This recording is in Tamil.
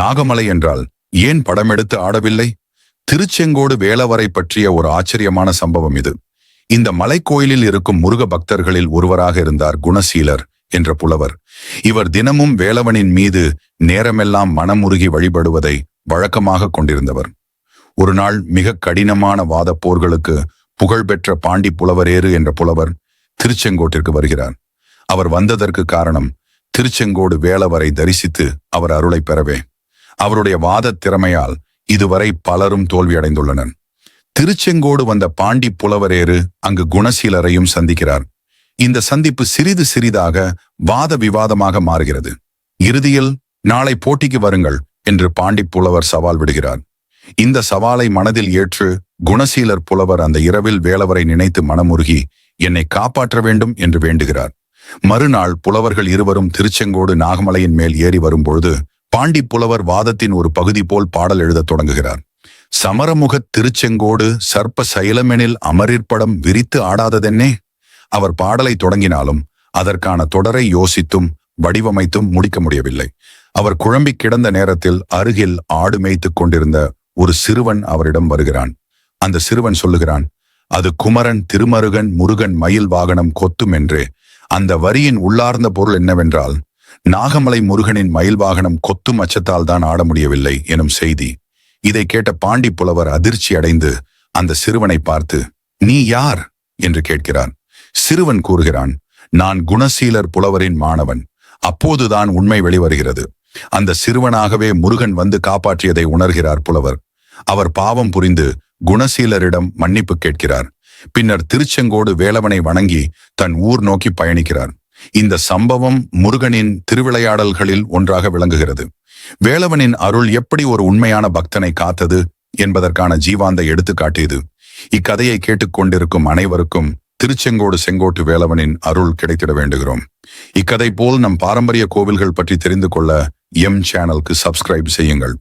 நாகமலை என்றால் ஏன் படமெடுத்து ஆடவில்லை? திருச்செங்கோடு வேலவரை பற்றிய ஒரு ஆச்சரியமான சம்பவம் இது. இந்த மலைக்கோயிலில் இருக்கும் முருக பக்தர்களில் ஒருவராக இருந்தார் குணசீலர் என்ற புலவர். இவர் தினமும் வேலவனின் மீது நேரமெல்லாம் மனமுருகி வழிபடுவதை வழக்கமாக கொண்டிருந்தவர். ஒரு நாள் மிக கடினமான வாத போர்களுக்கு புகழ்பெற்ற பாண்டி புலவரேறு என்ற புலவர் திருச்செங்கோட்டிற்கு வருகிறார். அவர் வந்ததற்கு காரணம் திருச்செங்கோடு வேலவரை தரிசித்து அவர் அருளை பெறவே. அவருடைய வாதத் திறமையால் இதுவரை பலரும் தோல்வியடைந்துள்ளனர். திருச்செங்கோடு வந்த பாண்டி புலவரேறு அங்கு குணசீலரையும் சந்திக்கிறார். இந்த சந்திப்பு சிறிது சிறிதாக வாத விவாதமாக மாறுகிறது. இறுதியில் நாளை போட்டிக்கு வருங்கள் என்று பாண்டி புலவர் சவால் விடுகிறார். இந்த சவாலை மனதில் ஏற்று குணசீலர் புலவர் அந்த இரவில் வேலவரை நினைத்து மனமுருகி என்னை காப்பாற்ற வேண்டும் என்று வேண்டுகிறார். மறுநாள் புலவர்கள் இருவரும் திருச்செங்கோடு நாகமலையின் மேல் ஏறி வரும்பொழுது பாண்டி புலவர் வாதத்தின் ஒரு பகுதி போல் பாடல் எழுதத் தொடங்குகிறார். சமரமுகத் திருச்செங்கோடு சர்ப்ப சைலமெனில் அமரிற்படம் விரித்து ஆடாததென்னே? அவர் பாடலை தொடங்கினாலும் அதற்கான தொடரை யோசித்தும் வடிவமைத்தும் முடிக்க முடியவில்லை. அவர் குழம்பிக் கிடந்த நேரத்தில் அருகில் ஆடு மேய்த்துக் கொண்டிருந்த ஒரு சிறுவன் அவரிடம் வருகிறான். அந்த சிறுவன் சொல்லுகிறான் அது குமரன் திருமருகன் முருகன் மயில் வாகனம் கொத்தும் என்று. அந்த வரியின் உள்ளார்ந்த பொருள் என்னவென்றால் நாகமலை முருகனின் மயில் வாகனம் கொத்தும் அச்சத்தால் தான் ஆட முடியவில்லை எனும் செய்தி. இதை கேட்ட பாண்டி புலவர் அதிர்ச்சி அடைந்து அந்த சிறுவனை பார்த்து நீ யார்? என்று கேட்கிறான். சிறுவன் கூறுகிறான் நான் குணசீலர் புலவரின் மாணவன். அப்போதுதான் உண்மை வெளிவருகிறது. அந்த சிறுவனாகவே முருகன் வந்து காப்பாற்றியதை உணர்கிறார் புலவர். அவர் பாவம் புரிந்து குணசீலரிடம் மன்னிப்பு கேட்கிறார். பின்னர் திருச்செங்கோடு வேலவனை வணங்கி தன் ஊர் நோக்கி பயணிக்கிறார். இந்த சம்பவம் முருகனின் திருவிளையாடல்களில் ஒன்றாக விளங்குகிறது. வேளவனின் அருள் எப்படி ஒரு உண்மையான பக்தனை காத்தது என்பதற்கான ஜீவாந்த எடுத்துக்காட்டியது இக்கதையை கேட்டுக்கொண்டிருக்கும் அனைவருக்கும் திருச்செங்கோடு செங்கோட்டு வேலவனின் அருள் கிடைத்திட வேண்டுகிறோம். இக்கதை போல் நம் பாரம்பரிய கோவில்கள் பற்றி தெரிந்து கொள்ள எம் சேனலுக்கு சப்ஸ்கிரைப் செய்யுங்கள்.